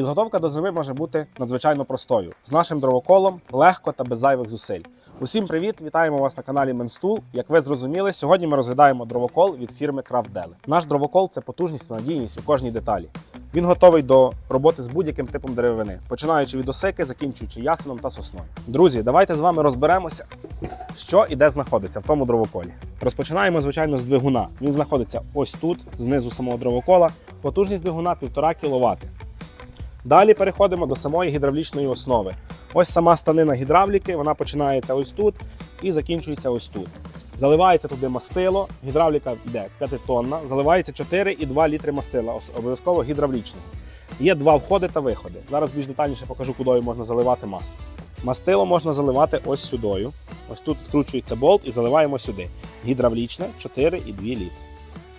Підготовка до зими може бути надзвичайно простою. З нашим дровоколом легко та без зайвих зусиль. Усім привіт! Вітаємо вас на каналі Менстул. Як ви зрозуміли, сьогодні ми розглядаємо дровокол від фірми Крафтдели. Наш дровокол це потужність та надійність у кожній деталі. Він готовий до роботи з будь-яким типом деревини, починаючи від осики, закінчуючи ясеном та сосною. Друзі, давайте з вами розберемося, що і де знаходиться в тому дровоколі. Розпочинаємо, звичайно, з двигуна. Він знаходиться ось тут, знизу самого дровокола. Потужність двигуна 1,5 кВт. Далі переходимо до самої гідравлічної основи. Ось сама станина гідравліки, вона починається ось тут і закінчується ось тут. Заливається туди мастило, гідравліка йде 5 тонна, заливається 4,2 літри мастила, обов'язково гідравлічного. Є два входи та виходи. Зараз більш детальніше покажу, куди можна заливати масло. Мастило можна заливати ось сюдою. Ось тут відкручується болт і заливаємо сюди. Гідравлічне 4,2 літри.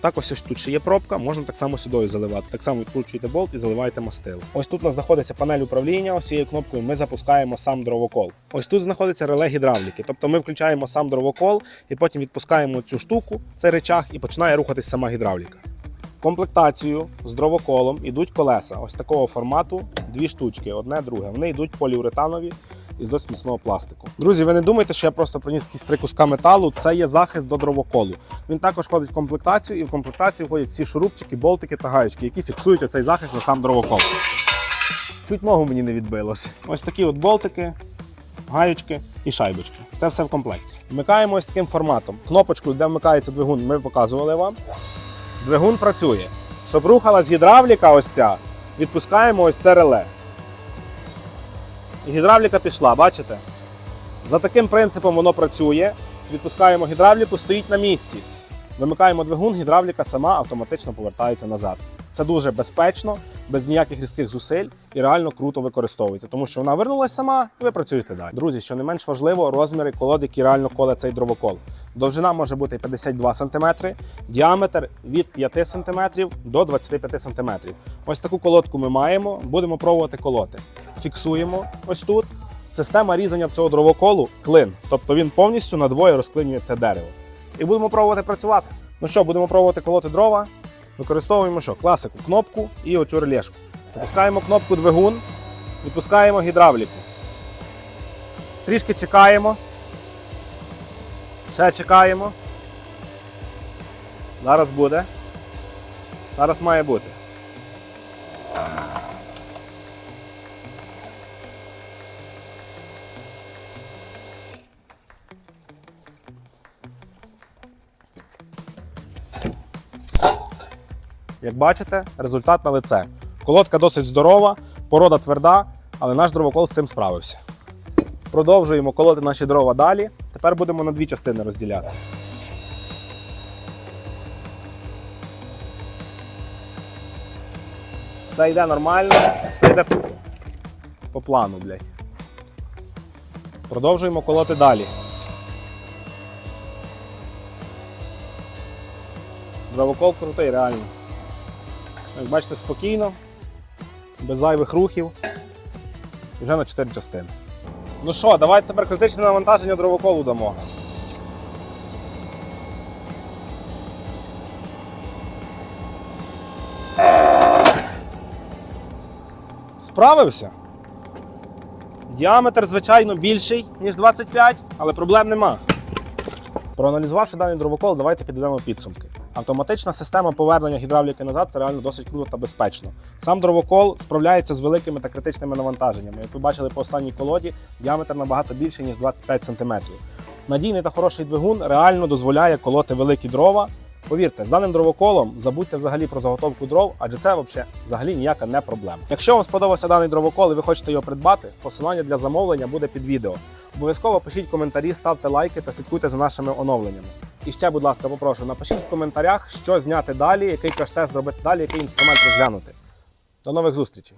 Так, ось, тут ще є пробка, можна так само сюди заливати. Так само відкручуєте болт і заливаєте мастило. Ось тут у нас знаходиться панель управління. Ось цією кнопкою ми запускаємо сам дровокол. Ось тут знаходиться реле гідравліки. Тобто ми включаємо сам дровокол і потім відпускаємо цю штуку, це речах, і починає рухатись сама гідравліка. В комплектацію з дровоколом йдуть колеса ось такого формату, дві штучки, одне друге. Вони йдуть поліуретанові із досить міцного пластику. Друзі, ви не думайте, що я просто приніс якісь три куска металу. Це є захист до дровоколу. Він також входить в комплектацію, і в комплектацію входять всі шурупчики, болтики та гаєчки, які фіксують оцей захист на сам дровокол. Чуть ногу мені не відбило. ж. Ось такі от болтики, гаєчки і шайбочки. Це все в комплекті. Вмикаємо ось таким форматом. Кнопочку, де вмикається двигун, ми показували вам. Двигун працює. Щоб рухалась гідравліка, ось ця, відпускаємо ось це реле. Гідравліка пішла, бачите? За таким принципом воно працює. Відпускаємо гідравліку, стоїть на місці. Вимикаємо двигун, гідравліка сама автоматично повертається назад. Це дуже безпечно, без ніяких різких зусиль і реально круто використовується, тому що вона вернулася сама, і ви працюєте далі. Друзі, що не менш важливо, розміри колод, які реально коле цей дровокол. Довжина може бути 52 см, діаметр від 5 см до 25 см. Ось таку колодку ми маємо, будемо пробувати колоти. Фіксуємо ось тут. Система різання цього дровоколу клин, тобто він повністю надвоє розклинює це дерево. І будемо пробувати працювати. Ну що, будемо пробувати колоти дрова. Використовуємо що? Класику, кнопку і оцю релешку. Відпускаємо кнопку двигун, відпускаємо гідравліку. Трішки чекаємо. Ще чекаємо. Зараз буде. Зараз має бути. Як бачите, результат на лице. Колодка досить здорова, порода тверда, але наш дровокол з цим справився. Продовжуємо колоти наші дрова далі. Тепер будемо на дві частини розділяти. Все йде нормально, все йде по плану, блядь. Продовжуємо колоти далі. Дровокол крутий, реально. Як бачите, спокійно, без зайвих рухів. І вже на 4 частини. Ну що, давайте тепер критичне навантаження дровоколу дамо. Справився. Діаметр, звичайно, більший, ніж 25, але проблем нема. Проаналізувавши даний дровокол, давайте підведемо підсумки. Автоматична система повернення гідравліки назад це реально досить круто та безпечно. Сам дровокол справляється з великими та критичними навантаженнями. Як ви бачили по останній колоді, діаметр набагато більший, ніж 25 см. Надійний та хороший двигун реально дозволяє колоти великі дрова. Повірте, з даним дровоколом забудьте взагалі про заготовку дров, адже це взагалі, взагалі ніяка не проблема. Якщо вам сподобався даний дровокол і ви хочете його придбати, посилання для замовлення буде під відео. Обов'язково пишіть коментарі, ставте лайки та слідкуйте за нашими оновленнями. І ще, будь ласка, попрошу, напишіть в коментарях, що зняти далі, який краш-тест зробити далі, який інструмент розглянути. До нових зустрічей!